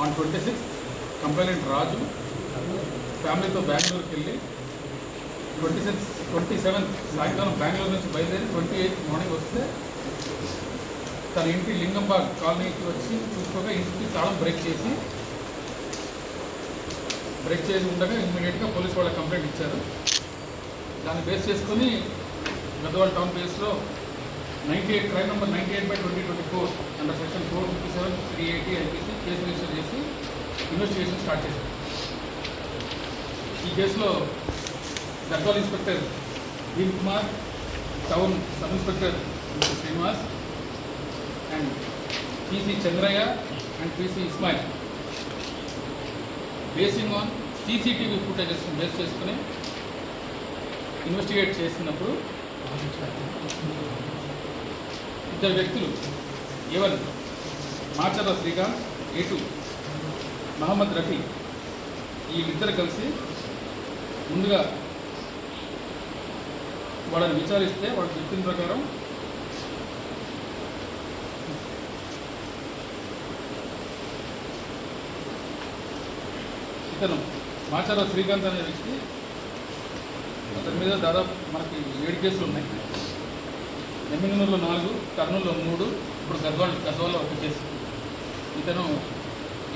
On twenty six complaint Raju ఫ్యామిలీతో బెంగళూరుకి వెళ్ళి ట్వంటీ సిక్స్ ట్వంటీ సెవెంత్ సాయంకాలం బెంగళూరు నుంచి బయలుదేరి ట్వంటీ ఎయిత్ మార్నింగ్ వస్తే తన ఇంటి లింగంబాగ్ కాలనీకి వచ్చి చూసుకోగా ఇంటికి తాళం బ్రేక్ చేసి బ్రేక్ చేసి ఉండగా ఇమ్మీడియట్గా పోలీస్ వాళ్ళకి కంప్లైంట్ ఇచ్చారు. దాన్ని బేస్ చేసుకొని గద్వాల్ టౌన్ బేస్లో ninety eight crime number ninety eight by twenty twenty four under section four fifty seven three eighty IPC case register చేసి ఇన్వెస్టిగేషన్ స్టార్ట్ చేశారు ఈ కేసులో Gadwal inspector Deep Kumar town sub inspector mister Srinivas and PC Chandraiah and PC Ismail. Basing on CCTV footages base చేసుకుని investigate చేసినప్పుడు ఇద్దరు వ్యక్తులు ఎవరు మాచర్ల శ్రీకాంత్ ఏటు మహమ్మద్ రఫీ వీళ్ళిద్దరు కలిసి ముందుగా వాళ్ళని విచారిస్తే వాళ్ళు చెప్పిన ప్రకారం ఇతను మాచార శ్రీకాంత్ అనే వ్యక్తి అతని మీద దాదాపు మనకి ఏడు కేసులు ఉన్నాయి. ఎమ్మిగనూరులో నాలుగు కర్నూలులో మూడు ఇప్పుడు గద్వాల్ గద్వాల్లో ఒక కేసు. ఇతను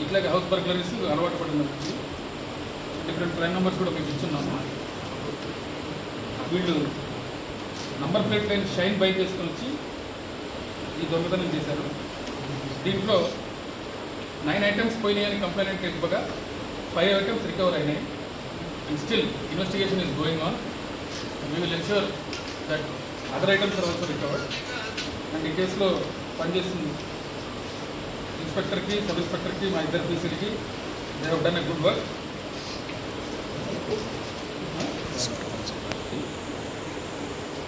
ఇట్లాగే హౌస్ బర్గ్లరీస్ అలవాటు పడిన డిఫరెంట్ క్రైమ్ నెంబర్స్ కూడా మీకు ఇచ్చున్నాము వీళ్ళు number plate line Shine bike వేసుకొని వచ్చి ఈ దొంగతనం చేశారు. దీంట్లో నైన్ ఐటమ్స్ పోయినాయని కంప్లైంట్ ఇవ్వగా ఫైవ్ ఐటమ్స్ రికవర్ అయినాయి. And still investigation is going on we will ensure that other items are also recovered and ఈ కేసులో పనిచేస్తుంది ఇన్స్పెక్టర్కి సబ్ ఇన్స్పెక్టర్కి మా ఇద్దరు పీసీలకి they have done a good work.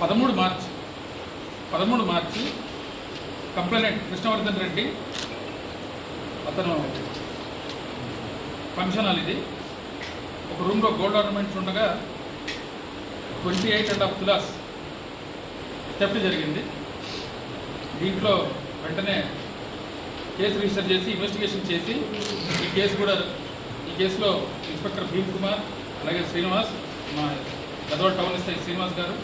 పదమూడు మార్చ్ పదమూడు మార్చి కంప్లైంట్ కృష్ణవర్ధన్ రెడ్డి అతను ఫంక్షన్ హాల్ ఇది. ఒక రూమ్లో గోల్డ్ ఆర్నమెంట్స్ ఉండగా twenty eight and half tolas theft జరిగింది. దీంట్లో వెంటనే కేసు రిజిస్టర్ చేసి ఇన్వెస్టిగేషన్ చేసి ఈ కేసు కూడా ఈ కేసులో ఇన్స్పెక్టర్ భీమ్ కుమార్ అలాగే శ్రీనివాస్ మా గదవాడ టౌన్ ఎస్ఐ శ్రీనివాస్ గారు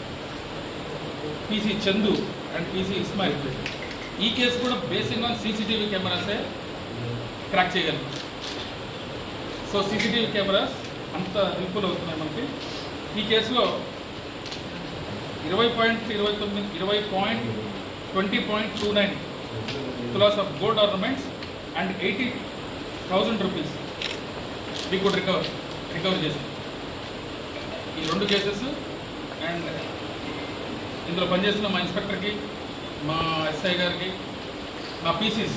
PC Chandu and PC Ismail. ఈ కేసు కూడా బేసింగ్ ఆన్ సీసీటీవీ కెమెరాసే క్రాక్ చేయగలం. సో సీసీటీవీ కెమెరాస్ అంత హెల్ప్ఫుల్ అవుతున్నాయి మనకి. ఈ కేసులో ఇరవై పాయింట్ ఇరవై తొమ్మిది ఇరవై point twenty point two nine tolas of gold ornaments and eighty thousand rupees we could recover recover చేసాం ఈ రెండు కేసెస్ అండ్ ఇందులో పనిచేస్తున్న మా ఇన్స్పెక్టర్కి మా ఎస్ఐ గారికి మా PCs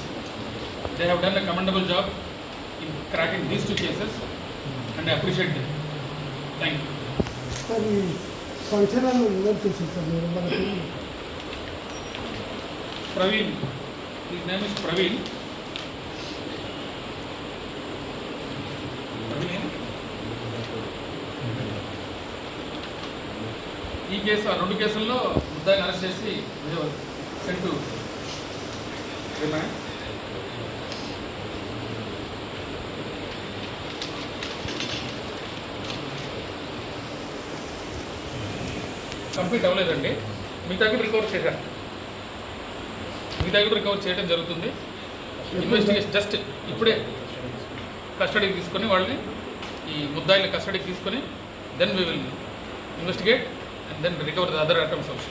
they have done a commendable job in cracking these two cases and appreciate them thank you sir ఈ ఫంక్షన్ హాల్ రిజర్వ్ చేసింది సార్? మీరు మనకి ప్రవీణ్ ఈ నేమ్ ఇస్ ప్రవీణ్ ఈ కేసు ఆ రెండు కేసుల్లో ముద్దాయిని అరెస్ట్ చేసి సెంటు రిమాండ్ కంప్లీట్ అవ్వలేదండి. మిగతా కూడా రికవర్ చేశారు. మిగతా కూడా రికవర్ చేయడం జరుగుతుంది. ఇన్వెస్టిగేషన్ జస్ట్ ఇప్పుడే కస్టడీకి తీసుకొని వాళ్ళని ఈ ముద్దాయిని కస్టడీకి తీసుకొని then we will investigate and then recover the other items also